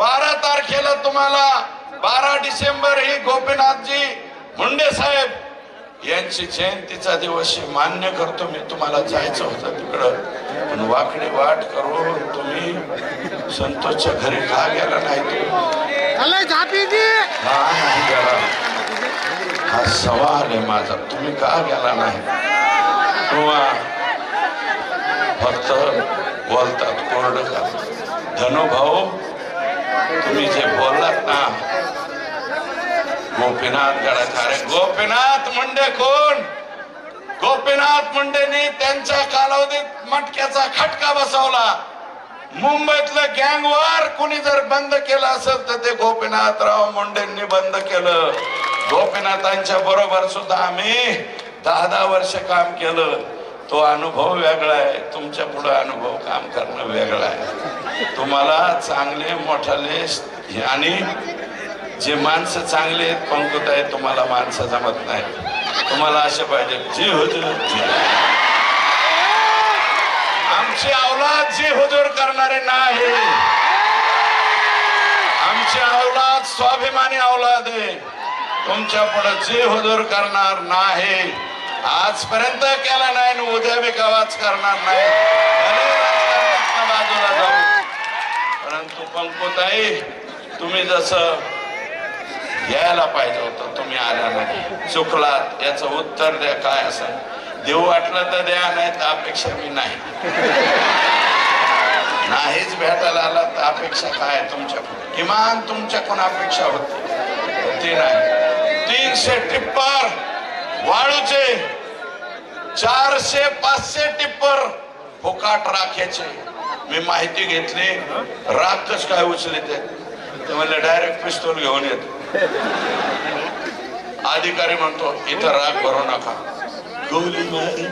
बारा तारखेला तुम्हाला बारा डिसेंबर ही गोपीनाथजी मुंडे साहेब यांची जयंतीचा दिवस. मान्य करतो. मी तुम्हाला जायचं होतं तिकडं. पण वाकडी वाट करून तुम्ही संतोषच्या घरी का गेला नाही गेला. हा सवाल आहे माझा. तुम्ही का गेला नाही? किंवा फक्त बोलतात कोरड का? धनुभाऊ तुम्ही जे बोललात ना गोपीनाथ गडाचार्य गोपीनाथ मुंडे कोण? गोपीनाथ मुंडेनी त्यांच्या कालावधीत मटक्याचा खटका बसवला. मुंबईतलं गँग वार जर बंद केलं असेल तर ते गोपीनाथराव मुंडेंनी बंद केलं. गोपीनाथांच्या बरोबर सुद्धा आम्ही दहा दहा वर्ष काम केलं. तो अनुभव वेगळा आहे. तुमच्यापुढे अनुभव काम करणं वेगळं आहे. तुम्हाला चांगले मोठाले आणि जे माणसं चांगले आहेत पंकुत आहेत तुम्हाला माणसं जमत नाही. तुम्हाला असे पाहिजे जी हुजूर आमची औलाद जी हुजूर करणारे नाही. आमची औलाद स्वाभिमानी औलाद आहे. तुमच्यापुढे जी हुजूर करणार नाही. आजपर्यंत केला नाही आणि उद्या मी कवाच करणार नाही. बाजूला जाऊ. परंतु पंकुताई तुम्ही जसं यायला पाहिजे होतं तुम्ही आल्या नाही. चुकलात याचं उत्तर द्या काय असं देऊ वाटलं तर द्या नाही तर अपेक्षा मी नाही. नाहीच भेटायला आला तर अपेक्षा काय आहे तुमच्या किमान तुमच्या कोण अपेक्षा होती. ती नाही. तीनशे टिप्पर! वाळूचे चारशे पाचशे टिप्पर फुकाट राख्याचे. मी माहिती घेतली. राखच काय उचले ते म्हणले डायरेक्ट पिस्तूल घेऊन येतो. अधिकारी म्हणतो इथं राग भरू नका. गोली मारी.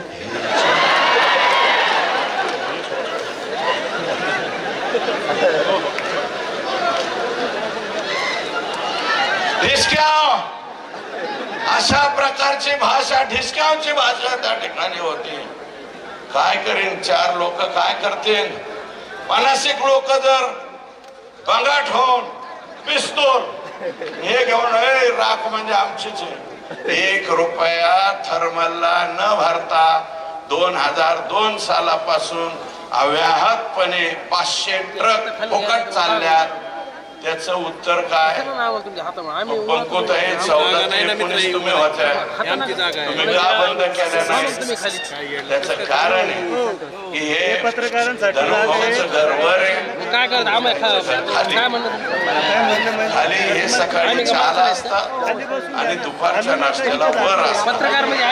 अशा प्रकारची भाषा ढिसक्यावची भाषा त्या ठिकाणी होती. काय करीन? चार लोक काय करतील? मानसिक लोक जर बंगाट होऊन पिस्तूल. हे घेऊन राख म्हणजे आमचीच एक रुपया थर्मलला न भरता दोन हजार दोन सालापासून अव्याहतपणे पाचशे ट्रक फुकट चालल्यात. त्याचं उत्तर काय? तुमच्या हातामध्ये. आम्ही पंकुत आहे चौदा ते एकोणीस तुम्ही होत्या. तुम्ही का बंद नाही खाली त्याचं कारण आहे की हे आहे. काय म्हणत खाली. हे सकाळी चहाला असतात आणि दुपारच्या नाश्त्याला वर असतात. पत्रकार म्हणजे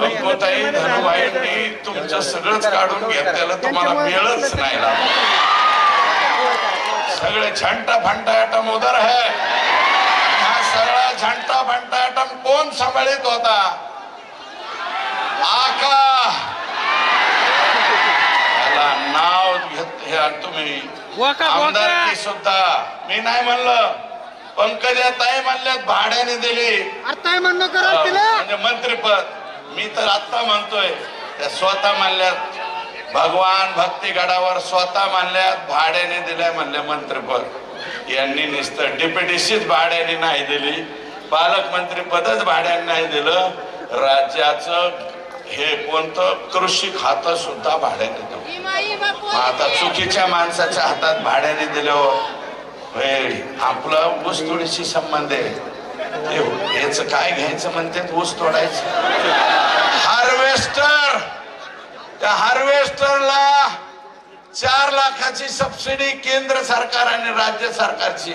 पंकोताई धनुबाईंनी तुमचं सगळंच काढून घेतलेलं तुम्हाला मिळच नाही. लागलं. सगळे झंटा फंटा आटम उधर है. हा सगळा झंटा फंटा आटम कोण सांभाळित होता? आका. याला नाव घेत हे तुम्ही. आमदारकी सुद्धा. मी नाही म्हणलं. पंकजा ताई म्हणल्यात भाड्याने दिली. काय म्हणणं करा तिला? म्हणजे मंत्रीपद. मी तर आत्ता म्हणतोय त्या स्वतः मानल्यात. भगवान भक्ती गडावर स्वतः मानल्यात भाड्याने दिलंय म्हणले मंत्रीपद. यांनी नुसतं डिप्युटीशीच भाड्याने नाही दिली. पालकमंत्री पदच भाड्याने नाही दिलं. राज्याचं हे कोणतं कृषी खातं सुद्धा भाड्याने दिलं मग आता चुकीच्या माणसाच्या हातात भाड्याने दिल्यावर हे आपला ऊस थोडीशी संबंध आहे. याच काय घ्यायचं म्हणते? ऊस तोडायचं. हार्वेस्टर! त्या हार्वेस्टरला चार लाखाची सबसिडी केंद्र सरकार आणि राज्य सरकारची.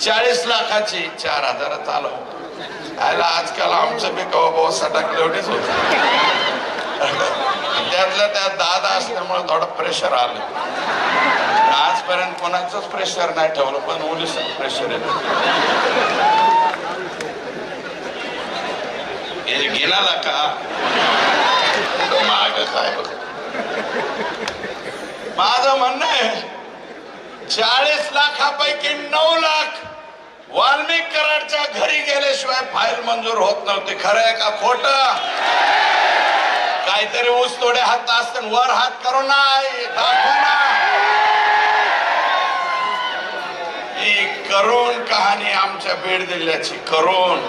चाळीस लाखाची. चार हजारात आलं. आजकाल आमचं बी कवा भाऊ सटाकले एवढेच होत. त्याच्यामुळे थोडं प्रेशर आलं. आजपर्यंत कोणाचंच प्रेशर नाही ठेवलं पण मुलीच प्रेशर येत. हे गेला का? माग काय? बघ. माझं म्हणणं आहे चाळीस लाखापैकी नऊ लाख वाल्मिक कराडच्या घरी गेल्याशिवाय फाईल मंजूर होत नव्हती. खरं आहे का खोट? काहीतरी ऊस तोडे हात असतं वर हात करू नाही ही करुण कहाणी आमच्या बेड दिल्ल्याची करुण.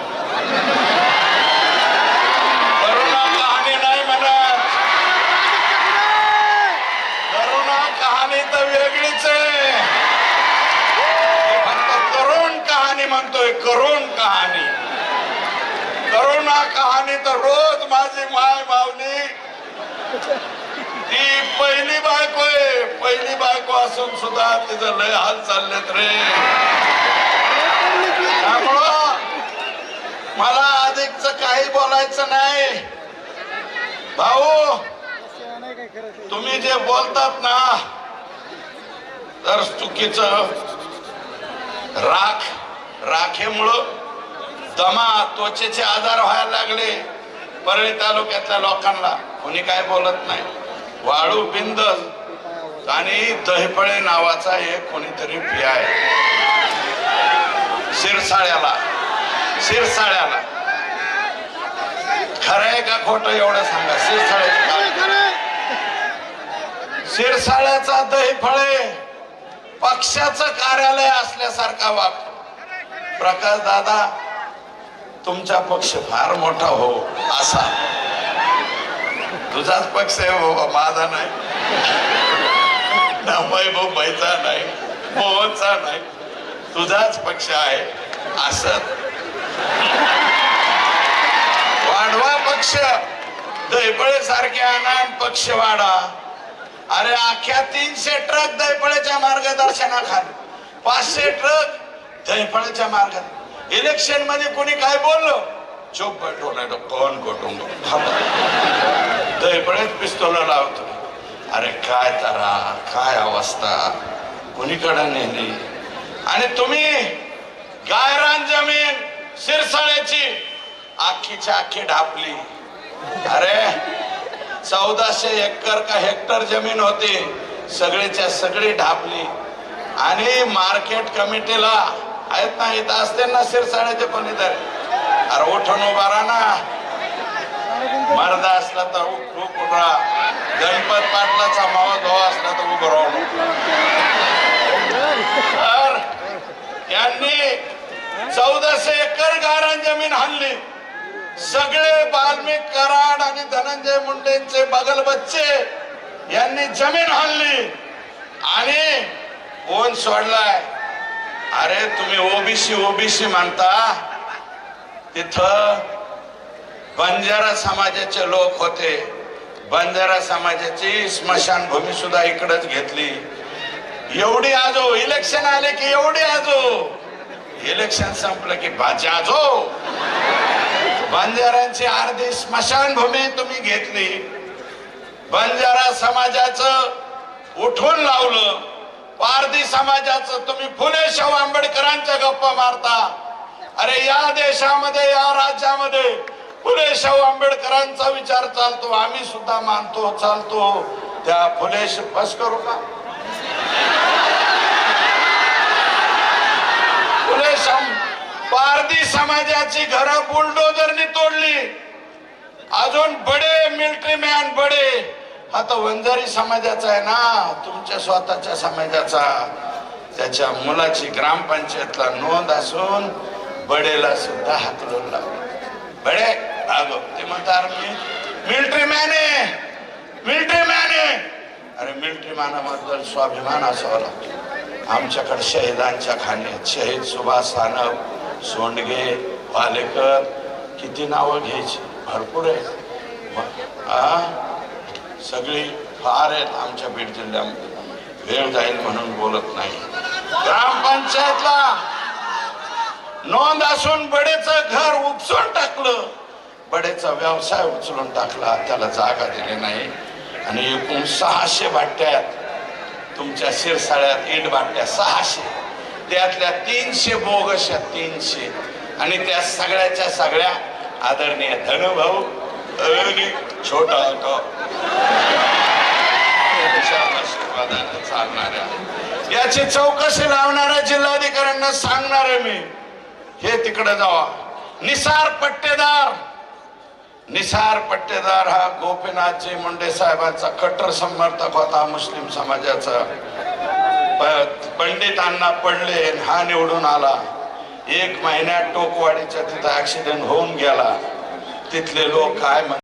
करुणा कहाणी नाही म्हणत. करुणा कहाणी तर वेगळीच आहे. फक्त करुण कहाणी म्हणतोय करुण कहाणी. कहाणी तर रोज माझी माय मावली ती पहिली बायको आहे. पहिली बायको असून सुद्धा तिचं लय हाल चाललेत रे. त्यामुळं मला अधिकच काही बोलायचं नाही. भाऊ तुम्ही जे बोलतात ना तर चुकीचं. राख राखेमुळं दमा त्वचेचे आजार व्हायला लागले. परळी तालुक्यातल्या लोकांना कोणी काय बोलत नाही. वाळू बिंद आणि दहिफळे नावाचा एक कोणीतरी पी आहे. शिरसाळ्याला. शिरसाळ्याला. खरंय का खोटं एवढं सांगा. शिरसाळ्याची शिरसाळ्याचा दहीफळे पक्षाचं कार्यालय असल्यासारखा वागतो. प्रकाश दादा तुमचा पक्ष फार मोठा हो असा. तुझाच पक्ष आहे बाबा माझा नाही. भाईचा नाही मोहनचा नाही. तुझाच पक्ष आहे असं. वाढवा पक्ष. दैपळे सारखे आणान पक्ष वाढा. अरे अख्ख्या तीनशे ट्रक दैपळेच्या मार्गदर्शनाखाली. पाचशे ट्रक दैपळेच्या मार्गात इलेक्शनमध्ये कोणी काय बोललो? चुप बैठो नाही तो कोण कुटुंब दैपळेत पिस्तोल लावतो. अरे काय तारा काय अवस्था? कुणीकडे नेली? आणि तुम्ही गायरान जमीन शिरसाळ्याची आखीच्या आखी ढापली. अरे चौदाशे एकर का हेक्टर जमीन होती सगळीच्या सगळी ढापली. आणि मार्केट कमिटीला आहेत ना इथं असते ना शिरसाळ्याचे पण इथं अरे उठून उभा राहा ना. मर्द असला तर खूप उठ उभा गणपत पाटलाचा मावा धो असला तर उभं राहून तर यांनी चौदाशे एकर गारण जमीन हल्ली सगळे बाल्मिक कराड आणि धनंजय मुंडेंचे बगल बच्चे यांनी जमीन हल्ली आणि कोण सोडलाय. अरे तुम्ही ओबीसी ओबीसी म्हणता. तिथं बंजारा समाजाचे लोक होते. बंजारा समाजाची स्मशानभूमी सुद्धा इकडच घेतली. एवढी आजो इलेक्शन आले की एवढी आजो. इलेक्शन संपलं की बाजाजो बंजाऱ्यांची अर्धी स्मशानभूमी तुम्ही घेतली. बंजारा समाजाचं उठून लावलं. पारधी समाजाचं तुम्ही फुले शाहू आंबेडकरांच्या गप्पा मारता. अरे या देशामध्ये या राज्यामध्ये फुले शाहू आंबेडकरांचा विचार चालतो. आम्ही सुद्धा मानतो चालतो. त्या फुले बस करू का? फुले पारधी समाजाची घरं बुलडोजरनी तोडली. अजून बडे मिलिटरी मॅन बडे. हा तर वंजारी समाजाचा आहे ना तुमच्या स्वतःच्या समाजाचा. त्याच्या मुलाची ग्रामपंचायतला नोंद असून बडेला सुद्धा हातरून लावलं बडे अगो ते म्हणतात मी मिलिटरी मॅन आहे. मिलिटरी मॅन आहे. अरे मिलिटरी मॅनाबद्दल स्वाभिमान असावा लागतो. आमच्याकडे शहीदांच्या खाण्यात शहीद सुभाष सानप सोंडगे वालेकर किती नावं घ्यायची? भरपूर आहे सगळी फार आहेत आमच्या बीड जिल्ह्यामध्ये. वेळ जाईल म्हणून बोलत नाही. ग्रामपंचायतला नोंद असून बडेचं घर उपसून टाकलं. बडेचा व्यवसाय उचलून टाकला त्याला जागा दिली नाही. आणि एकूण सहाशे भाट्यात तुमच्या शिरसाळ्यात इट भाट्या सहाशे. त्यातल्या तीनशे बोगस तीनशे. आणि त्या सगळ्याच्या सगळ्या आदरणीय धनुभाऊ छोटा याची चौकशी लावणाऱ्या जिल्हाधिकाऱ्यांना सांगणार आहे मी. हे तिकडे जावा. निसार पट्टेदार. निसार पट्टेदार हा गोपीनाथजी मुंडे साहेबांचा कट्टर समर्थक होता मुस्लिम समाजाचा. पंडितांना पडले आणि हा निवडून आला. एक महिन्यात टोकवाडीच्या तिथं ऍक्सिडेंट होऊन गेला. तिथले लोक काय